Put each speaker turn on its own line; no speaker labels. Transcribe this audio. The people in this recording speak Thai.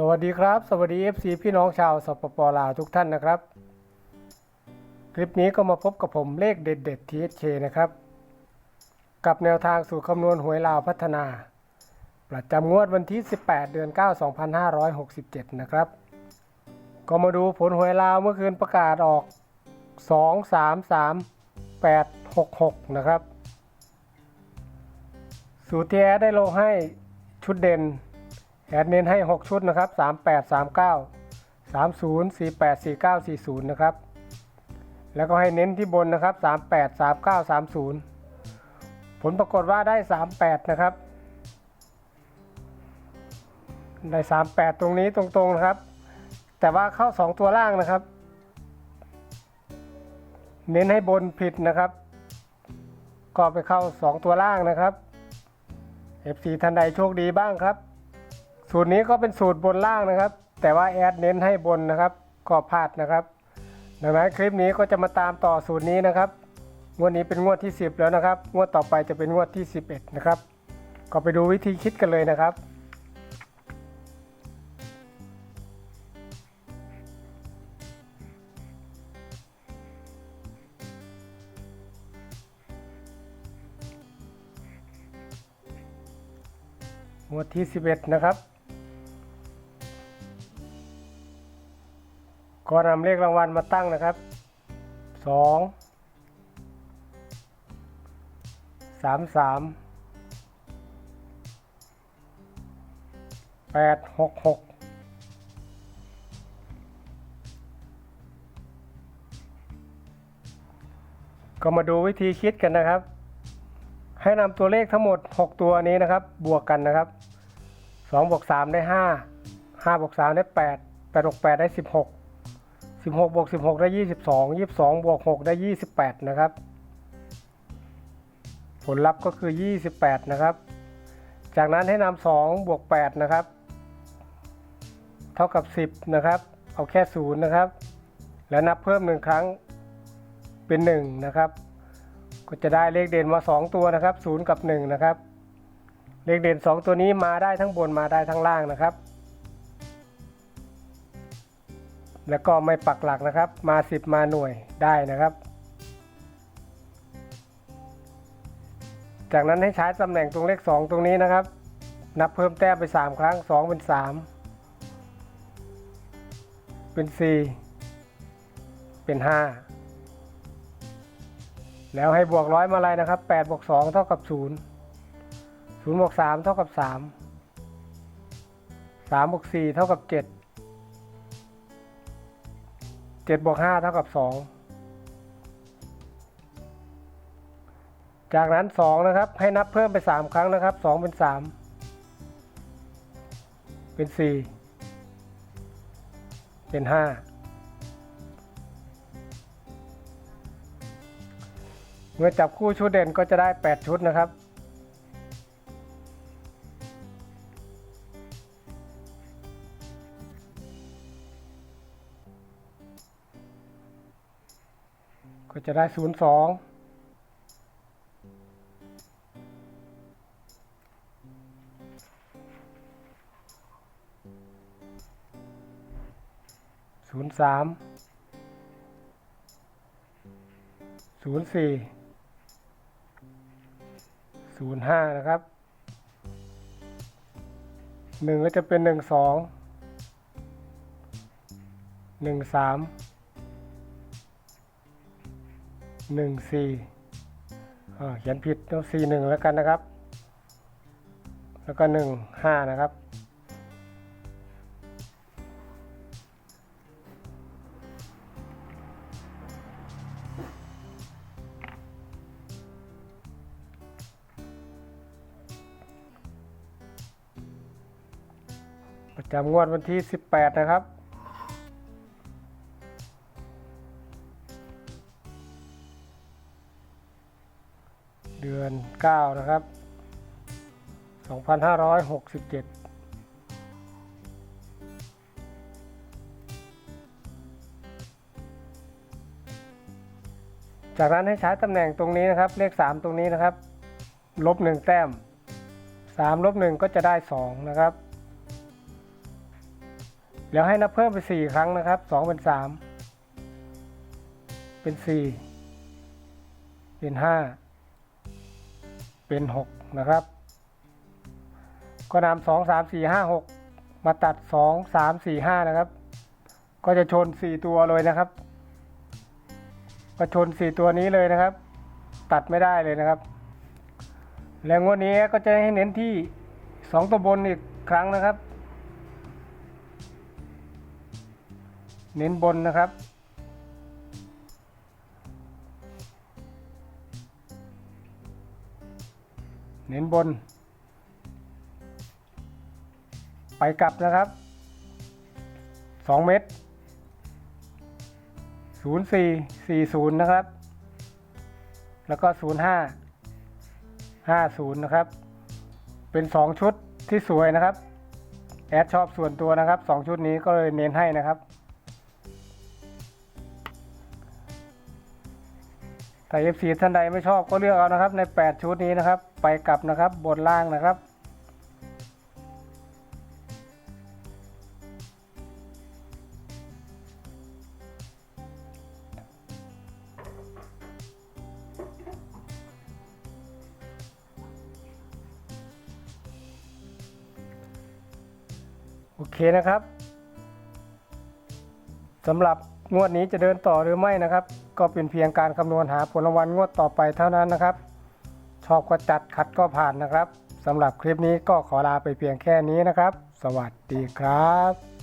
สวัสดีครับ สวัสดี FC พี่น้องชาวสปปลาวทุกท่านนะครับ คลิปนี้ก็มาพบกับผมเลขเด็ดเด็ด THK นะครับ กับแนวทางสู่คำนวณหวยลาวพัฒนา ประจำงวดวันที่ 18 เดือน 9 2567 นะครับ ก็มาดูผลหวยลาวเมื่อคืนประกาศออก 2 3 3 8 6 6 นะครับ สูตรที่แอได้ลงให้ชุดเด่น แอดเน้นให้ 6 ชุดนะครับ 38 39 30 48 49 40 นะครับ แล้วก็ให้เน้นที่บนนะครับ 38 39 30 ผลปรากฏว่าได้ 38 นะครับ ได้ 38 ตรงนี้ตรงๆนะครับ แต่ว่าเข้า 2 ตัวล่างนะครับ เน้นให้บนผิดนะครับ ก็ไปเข้า 2 ตัวล่างนะครับ FC ท่านใดโชคดีบ้างครับ สูตรนี้ก็เป็นสูตรบนล่างนะครับ แต่ว่าแอดเน้นให้บนนะครับก็พลาดนะครับ ดังนั้นคลิปนี้ก็จะมาตามต่อสูตรนี้นะครับงวดนี้เป็นงวดที่ 10 แล้วนะครับ งวดต่อไปจะเป็นงวดที่ 11 นะครับ ก็ไปดูวิธีคิดกันเลยนะครับ งวดที่ 11 นะครับ ก็นำเลขรางวัลมาตั้งนะครับสองสามสามแปดหกหกก็มาดูวิธีคิดกันนะครับ ให้นำตัวเลขทั้งหมด 6 ตัวนี้นะครับ บวกกันนะครับ2บวก3ได้ 5 5บวก3ได้ 8 8บวก8ได้ 16 16บวก16 ได้ 22 22 บวก 6 ได้ 28 นะครับ ผลลัพธ์ก็คือ 28 นะครับ จากนั้นให้นำ2บวก 8 นะครับ เท่ากับ 10 นะครับ เอาแค่ 0 นะครับ แล้วนับเพิ่ม1ครั้งเป็น 1 นะครับ ก็จะได้เลขเด่นมา 2 ตัวนะครับ 0 กับ 1 นะครับ เลขเด่น 2 ตัวนี้มาได้ทั้งบนมาได้ทั้งล่างนะครับ แล้วก็ไม่ปักหลักนะครับ มา 10 มาหน่วยได้นะครับ จากนั้นให้ใช้ตำแหน่งตรงเลข 2 ตรงนี้นะครับ นับเพิ่มแต้มไป 3 ครั้ง 2 เป็น 3 เป็น 4 เป็น 5 แล้วให้บวกร้อยมาอะไรนะครับ8บวก2เท่ากับ 0 0บวก3เท่ากับ 3 3บวก4เท่ากับ 7 7บวก5เท่ากับ2จากนั้น2นะครับให้นับเพิ่มไป3ครั้งนะครับ2เป็น3เป็น4เป็น5เมื่อจับคู่ชุดเด่นก็จะได้8ชุดนะครับ ก็จะได้0 2 0 3 0 4ศูนย์ห้านะครับหนึ่งก็จะเป็นหนึ่งสองหนึ่งสาม หนึ่งสี่เขียนผิดต้องสี่หนึ่งแล้วกันนะครับ แล้วก็หนึ่งห้านะครับ ประจำงวดวันที่18นะครับ ดือน 9 นะครับ 2567จากนั้นให้ใช้ตำแหน่งตรงนี้นะครับ เลข 3 ตรงนี้นะครับ ลบ 1 แต้ม 3 ลบ 1 ก็จะได้ 2 นะครับ แล้วให้นับเพิ่มไปสี่ครั้งนะครับสองเป็นสามเป็นสี่เป็นห้า เป็นหกนะครับ ก็นำสองสามสี่ห้าหกมาตัดสองสามสี่ห้านะครับ ก็จะชนสี่ตัวเลยนะครับก็ชนสี่ตัวนี้เลยนะครับ ตัดไม่ได้เลยนะครับ แล้วงวดนี้ก็จะให้เน้นที่สองตัวบนอีกครั้งนะครับ เน้นบนนะครับ เน้นบน ไปกลับนะครับสองเมตรศูนย์สี่สี่ศูนย์นะครับ แล้วก็ศูนย์ห้าห้าศูนย์นะครับ เป็นสองชุดที่สวยนะครับ แอดชอบส่วนตัวนะครับสองชุดนี้ก็เลยเน้นให้นะครับ ถ้า FC ท่านใดไม่ชอบก็เลือกเอานะครับ ใน 8 ชุดนี้นะครับ ไปกลับนะครับบนล่างนะครับ โอเคนะครับสำหรับ งวดนี้จะเดินต่อหรือไม่นะครับ ก็เป็นเพียงการคำนวณหาผลรางวัลงวดต่อไปเท่านั้นนะครับ ชอบก็จัดขัดก็ผ่านนะครับสำหรับคลิปนี้ก็ขอลาไปเพียงแค่นี้นะครับ สวัสดีครับ